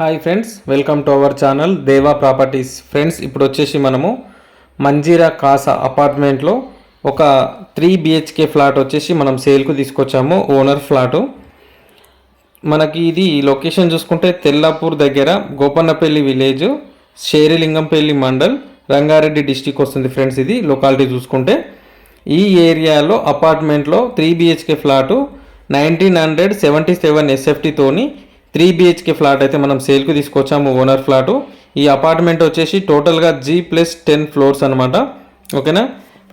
Hi friends welcome to our channel Deva properties. Friends ఇప్పుడు వచ్చేసి మనము మంజీరా కాసా అపార్ట్మెంట్లో ఒక త్రీ బిహెచ్కే ఫ్లాట్ వచ్చేసి మనం సేల్కు తీసుకొచ్చాము ఓనర్ ఫ్లాటు. మనకి ఇది లొకేషన్ చూసుకుంటే తెల్లాపూర్ దగ్గర గోపన్నపల్లి విలేజ్ షేరిలింగంపల్లి మండల్ రంగారెడ్డి డిస్టిక్ వస్తుంది ఫ్రెండ్స్ ఇది లొకాలిటీ చూసుకుంటే. ఈ ఏరియాలో అపార్ట్మెంట్లో three BHK flat nineteen hundred seventy seven ఎస్ఎఫ్టీతోని three BHK flat అయితే మనం సేల్కి తీసుకొచ్చాము ఓనర్ ఫ్లాటు. ఈ అపార్ట్మెంట్ వచ్చేసి టోటల్గా జీ ప్లస్ టెన్ ఫ్లోర్స్ అనమాట ఓకేనా?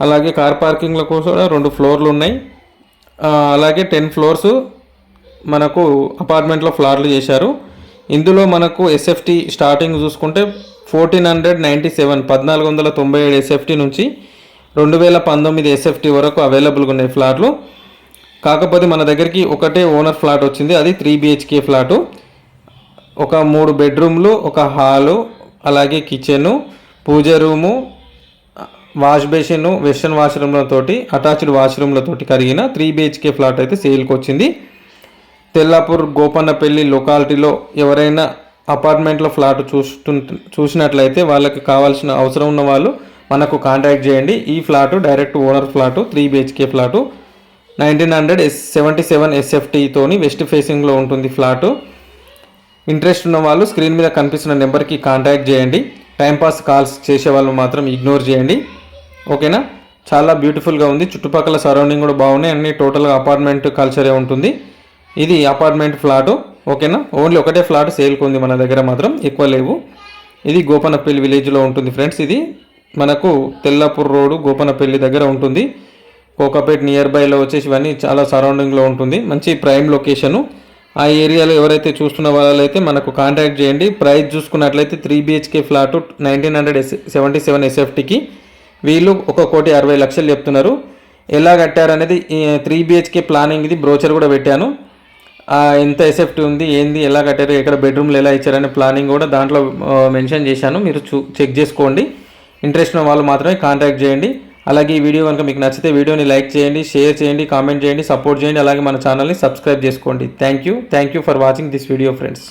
అలాగే కార్ పార్కింగ్లో కూడా రెండు ఫ్లోర్లు ఉన్నాయి. అలాగే టెన్ ఫ్లోర్స్ మనకు అపార్ట్మెంట్లో ఫ్లాట్లు చేశారు. ఇందులో మనకు ఎస్ఎఫ్టీ స్టార్టింగ్ చూసుకుంటే ఫోర్టీన్ హండ్రెడ్ నైంటీ సెవెన్ పద్నాలుగు వందల తొంభై ఏడు ఎస్ఎఫ్టీ నుంచి రెండు వేల పంతొమ్మిది ఎస్ఎఫ్టీ వరకు అవైలబుల్గా ఉన్నాయి ఫ్లాట్లు. కాకపోతే మన దగ్గరికి ఒకటే ఓనర్ ఫ్లాట్ వచ్చింది. అది త్రీ బిహెచ్కే ఫ్లాటు. ఒక మూడు బెడ్రూమ్లు ఒక హాలు అలాగే kitchen puja room wash basin western వాష్రూమ్లతోటి attached వాష్రూమ్లతోటి కలిగిన త్రీ బిహెచ్కే ఫ్లాట్ అయితే సేల్కి వచ్చింది. తెల్లాపూర్ గోపన్నపల్లి లొకాలిటీలో ఎవరైనా అపార్ట్మెంట్లో ఫ్లాట్ చూస్తు చూసినట్లయితే వాళ్ళకి కావాల్సిన అవసరం ఉన్న వాళ్ళు మనకు కాంటాక్ట్ చేయండి. ఈ flat direct owner flat three BHK flat. Nineteen hundred yes seventy seven ఎస్ఎఫ్టీతోని వెస్ట్ ఫేసింగ్లో ఉంటుంది ఫ్లాటు. ఇంట్రెస్ట్ ఉన్న వాళ్ళు స్క్రీన్ మీద కనిపిస్తున్న నెంబర్కి కాంటాక్ట్ చేయండి. టైంపాస్ కాల్స్ చేసే వాళ్ళు మాత్రం ఇగ్నోర్ చేయండి. ఓకేనా? చాలా బ్యూటిఫుల్గా ఉంది. చుట్టుపక్కల సరౌండింగ్ కూడా బాగున్నాయి. అన్ని టోటల్గా అపార్ట్మెంట్ కల్చరే ఉంటుంది. ఇది అపార్ట్మెంట్ ఫ్లాటు. ఓకేనా? ఓన్లీ ఒకటే ఫ్లాట్ సేల్కి ఉంది మన దగ్గర మాత్రం. ఎక్కువ లేవు. ఇది గోపనపల్లి విలేజ్లో ఉంటుంది ఫ్రెండ్స్. ఇది మనకు తెల్లాపూర్ రోడ్డు గోపనపల్లి దగ్గర ఉంటుంది. కోకాపేట్ నియర్ బైలో వచ్చేసి ఇవన్నీ చాలా సరౌండింగ్లో ఉంటుంది. మంచి ప్రైమ్ లొకేషను. ఆ ఏరియాలో ఎవరైతే చూస్తున్న వాళ్ళైతే మనకు కాంటాక్ట్ చేయండి. ప్రైస్ చూసుకున్నట్లయితే three BHK flat nineteen hundred yes seventy seven ఎస్ఎఫ్టీకి. వీళ్ళు ఒక కోటి అరవై లక్షలు చెప్తున్నారు. ఎలా కట్టారనేది త్రీ బిహెచ్కే ప్లానింగ్ ఇది బ్రోచర్ కూడా పెట్టాను. ఎంత ఎసెప్ట్ ఉంది ఏంది ఎలా కట్టారు ఎక్కడ బెడ్రూమ్లు ఎలా ఇచ్చారనే ప్లానింగ్ కూడా దాంట్లో మెన్షన్ చేశాను. మీరు చూ చెక్ చేసుకోండి. ఇంట్రెస్ట్ ఉన్న వాళ్ళు మాత్రమే కాంటాక్ట్ చేయండి. అలాగే ఈ వీడియో కనుక మీకు నచ్చితే వీడియోని లైక్ చేయండి షేర్ చేయండి కామెంట్ చేయండి సపోర్ట్ చేయండి అలాగే మన ఛానల్ని సబ్స్క్రైబ్ చేసుకోండి. Thank you thank you for watching this video friends